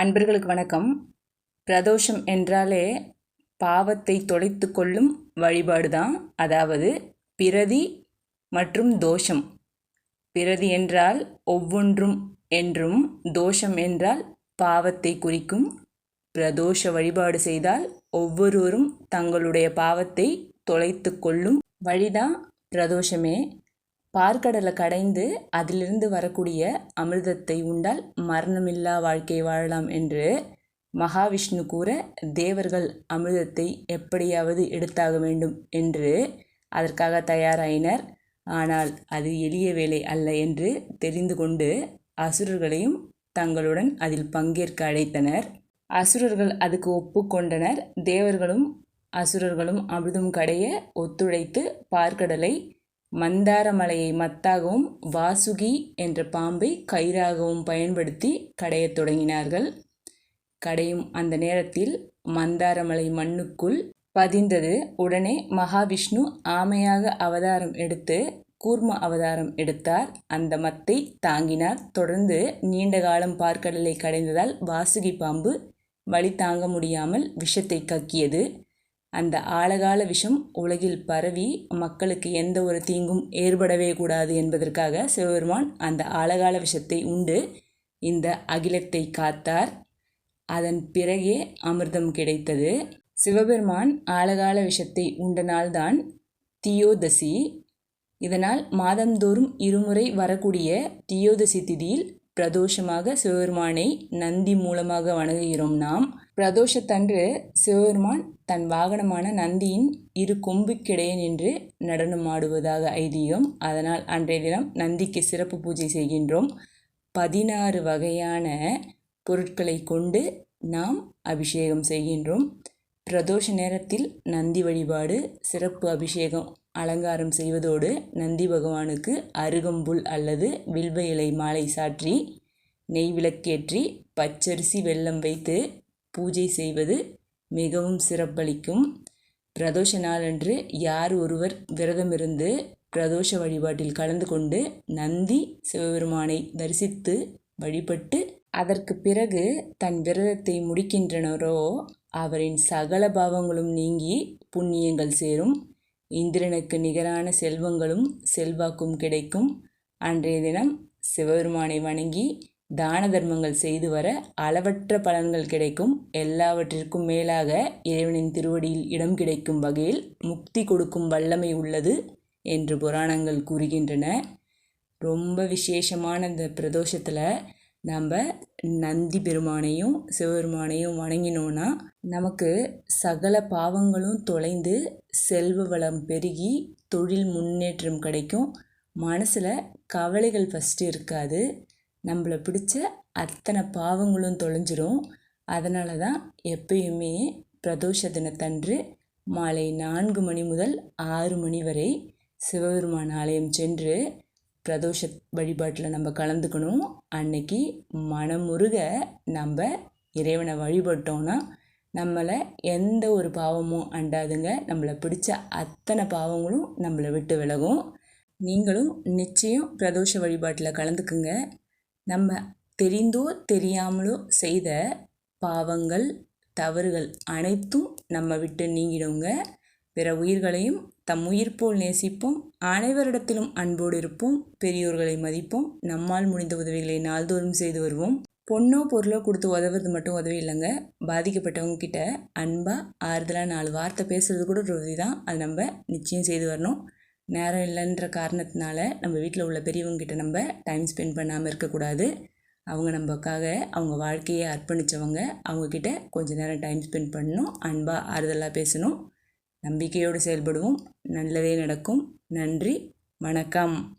அன்பர்களுக்கு வணக்கம். பிரதோஷம் என்றாலே பாவத்தை தொலைத்து கொள்ளும் வழிபாடு தான் அதாவது பிரதி மற்றும் தோஷம். பிரதி என்றால் ஒவ்வொன்றும் என்றும் தோஷம் என்றால் பாவத்தை குறிக்கும். பிரதோஷ வழிபாடு செய்தால் ஒவ்வொருவரும் தங்களுடைய பாவத்தை தொலைத்து கொள்ளும் வழிதான் பிரதோஷமே. பார்க்கடலை கடைந்து அதிலிருந்து வரக்கூடிய அமிர்தத்தை உண்டால் மரணமில்லா வாழ்க்கை வாழலாம் என்று மகாவிஷ்ணு கூற தேவர்கள் அமிர்தத்தை எப்படியாவது எடுத்தாக வேண்டும் என்று அதற்காக தயாராயினர். ஆனால் அது எளிய வேலை அல்ல என்று தெரிந்து கொண்டு அசுரர்களையும் தங்களுடன் அதில் பங்கேற்க அழைத்தனர். அசுரர்கள் அதுக்கு ஒப்புக்கொண்டனர் தேவர்களும் அசுரர்களும் அமிர்தம் கடைய ஒத்துழைத்து பார்க்கடலை மந்தார மலையை மத்தாகவும் வாசுகி என்ற பாம்பை கயிறாகவும் பயன்படுத்தி கடையத் தொடங்கினார்கள். கடையும் அந்த நேரத்தில் மந்தாரமலை மண்ணுக்குள் பதிந்தது. உடனே மகாவிஷ்ணு ஆமையாக அவதாரம் எடுத்து கூர்ம அவதாரம் எடுத்தார். அந்த மத்தை தாங்கினார். தொடர்ந்து நீண்ட காலம் பார்க்கடலை கடைந்ததால் வாசுகி பாம்பு வழி தாங்க முடியாமல் விஷத்தை கக்கியது. அந்த ஆழகால விஷம் உலகில் பரவி மக்களுக்கு எந்த ஒரு தீங்கும் ஏற்படவே கூடாது என்பதற்காக சிவபெருமான் அந்த ஆழகால விஷத்தை உண்டு. இந்த அகிலத்தை காத்தார். அதன் பிறகே அமிர்தம் கிடைத்தது. சிவபெருமான் ஆழகால விஷத்தை உண்ட நாள்தான் தியோதசி. இதனால் மாதந்தோறும் இருமுறை வரக்கூடிய தியோதசி திதியில் பிரதோஷமாக சிவபெருமானை நந்தி மூலமாக வணங்குகிறோம் நாம். பிரதோஷத்தன்று சிவபெருமான் தன் வாகனமான நந்தியின் இரு கொம்புக்கிடையே நின்று நடனம் ஆடுவதாக ஐதீகம். அதனால் அன்றைய தினம் நந்திக்கு சிறப்பு பூஜை செய்கின்றோம். பதினாறு வகையான பொருட்களை கொண்டு நாம் அபிஷேகம் செய்கின்றோம். பிரதோஷ நேரத்தில் நந்தி வழிபாடு சிறப்பு அபிஷேகம் அலங்காரம் செய்வதோடு நந்தி பகவானுக்கு அருகம்புல் அல்லது வில்வ இலை மாலை சாற்றி நெய் விளக்கேற்றி பச்சரிசி வெல்லம் வைத்து பூஜை செய்வது மிகவும் சிறப்பளிக்கும். பிரதோஷ நாளன்று யார் ஒருவர் விரதமிருந்து பிரதோஷ வழிபாட்டில் கலந்து கொண்டு நந்தி சிவபெருமானை தரிசித்து வழிபட்டு அதற்கு பிறகு தன் விரதத்தை முடிக்கின்றனரோ அவரின் சகல பாவங்களும் நீங்கி புண்ணியங்கள் சேரும். இந்திரனுக்கு நிகரான செல்வங்களும் செல்வாக்கும் கிடைக்கும். அன்றைய தினம் சிவபெருமானை வணங்கி தான தர்மங்கள் செய்து வர அளவற்ற பலன்கள் கிடைக்கும். எல்லாவற்றிற்கும் மேலாக இறைவனின் திருவடியில் இடம் கிடைக்கும் வகையில் முக்தி கொடுக்கும் வல்லமை உள்ளது என்று புராணங்கள் கூறுகின்றன. ரொம்ப விசேஷமான இந்த பிரதோஷத்தில் நம்ம நந்தி பெருமானையும் சிவபெருமானையும் வணங்கினோன்னா நமக்கு சகல பாவங்களும் தொலைந்து செல்வ வளம் பெருகி தொழில் முன்னேற்றம் கிடைக்கும். மனசில் கவலைகள் ஃபஸ்ட்டு இருக்காது. நம்மளை பிடிச்ச அத்தனை பாவங்களும் தொலைஞ்சிரும். அதனால தான் எப்பயுமே பிரதோஷ தினத்தன்று மாலை நான்கு மணி முதல் ஆறு மணி வரை சிவபெருமான் ஆலயம் சென்று பிரதோஷ வழிபாட்டில் நம்ம கலந்துக்கணும். அன்னைக்கு மனமுருக நம்ம இறைவனை வழிபட்டோன்னா நம்மளை எந்த ஒரு பாவமும் அண்டாதுங்க. நம்மளை பிடிச்ச அத்தனை பாவங்களும் நம்மளை விட்டு விலகும். நீங்களும் நிச்சயம் பிரதோஷ வழிபாட்டில் கலந்துக்குங்க. நம்ம தெரிந்தோ தெரியாமலோ செய்த பாவங்கள் தவறுகள் அனைத்தும் நம்ம விட்டு நீங்கிடுங்க. பிற உயிர்களையும் தம் உயிர் போல் நேசிப்போம். அனைவரிடத்திலும் அன்போடு இருப்போம். பெரியோர்களை மதிப்போம். நம்மால் முடிந்த உதவிகளை நாள்தோறும் செய்து வருவோம். பொண்ணோ பொருளோ கொடுத்து உதவுறது மட்டும் உதவி இல்லைங்க. பாதிக்கப்பட்டவங்க கிட்ட அன்பாக ஆறுதலாக நாலு வார்த்தை பேசுறது கூட ஒரு உதவி தான். அது நம்ம நிச்சயம் செய்து வரணும். நேரம் இல்லைன்ற காரணத்தினால நம்ம வீட்டில் உள்ள பெரியவங்க கிட்ட நம்ம டைம் ஸ்பெண்ட் பண்ணாமல் இருக்கக்கூடாது. அவங்க நம்மக்காக அவங்க வாழ்க்கையை அர்ப்பணித்தவங்க அவங்கக்கிட்ட கொஞ்சம் நேரம் டைம் ஸ்பெண்ட் பண்ணணும். அன்பாக ஆறுதலாக பேசணும். நம்பிக்கையோடு செயல்படுவோம். நல்லதே நடக்கும். நன்றி. வணக்கம்.